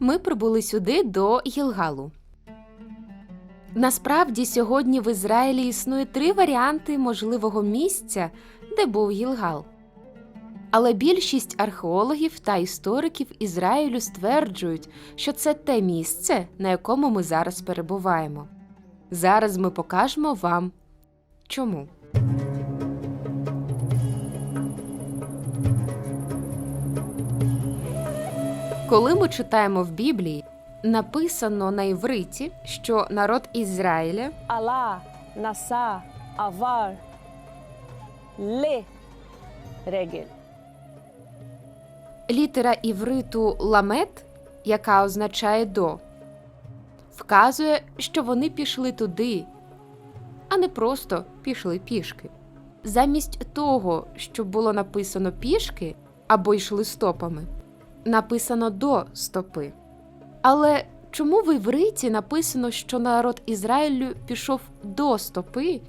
Ми прибули сюди до Гілгалу. Насправді сьогодні в Ізраїлі існує три варіанти можливого місця, де був Гілгал. Але більшість археологів та істориків Ізраїлю стверджують, що це те місце, на якому ми зараз перебуваємо. Зараз ми покажемо вам чому. Коли ми читаємо в Біблії, написано на івриті, що народ Ізраїля Алла, Наса, Авар, Ле, Регель. Літера івриту ламет, яка означає до, вказує, що вони пішли туди, а не просто пішли пішки. Замість того, що було написано пішки або йшли стопами написано до стопи. Але чому в івриті написано, що народ Ізраїлю пішов до стопи,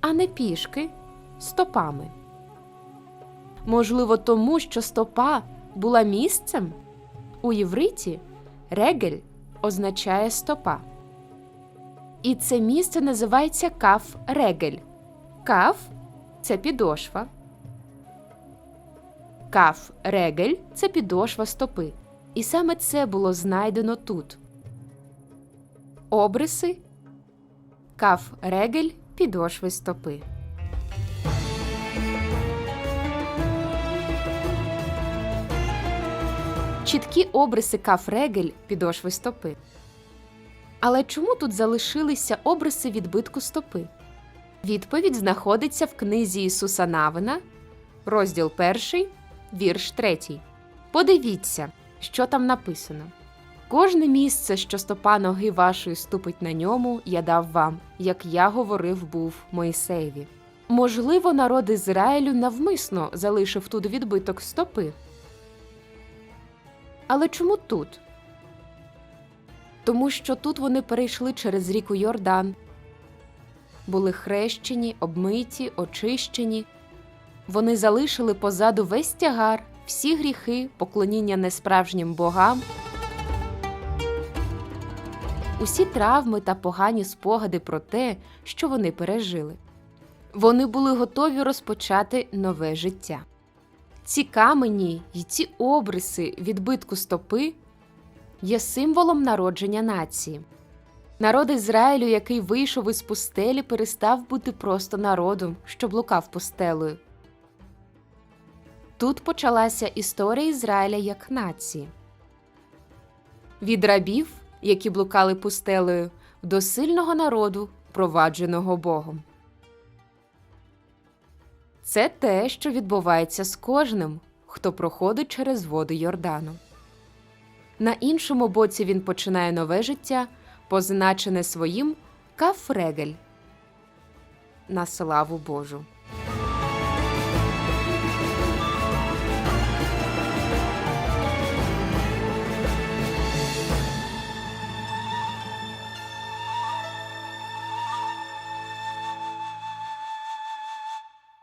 а не пішки стопами? Можливо, тому, що стопа була місцем? У євриті регель означає стопа. І це місце називається каф регель. Каф це підошва. Каф регель це підошва стопи. І саме це було знайдено тут. Обриси каф регель підошви стопи. чіткі обриси каф-регель підошви стопи. Але чому тут залишилися обриси відбитку стопи? Відповідь знаходиться в книзі Ісуса Навина, розділ 1, вірш 3. Подивіться, що там написано. Кожне місце, що стопа ноги вашої ступить на ньому, я дав вам, як я говорив був Моїсеєві. Можливо, народ Ізраїлю навмисно залишив тут відбиток стопи. Але чому тут? Тому що тут вони перейшли через ріку Йордан, були хрещені, обмиті, очищені. Вони залишили позаду весь тягар, всі гріхи, поклоніння несправжнім богам, усі травми та погані спогади про те, що вони пережили. Вони були готові розпочати нове життя. Ці камені й ці обриси відбитку стопи є символом народження нації. Народ Ізраїлю, який вийшов із пустелі, перестав бути просто народом, що блукав пустелею. Тут почалася історія Ізраїля як нації. Від рабів, які блукали пустелею, до сильного народу, провадженого Богом. Це те, що відбувається з кожним, хто проходить через воду Йордану. На іншому боці він починає нове життя, позначене своїм кафрегель на славу Божу.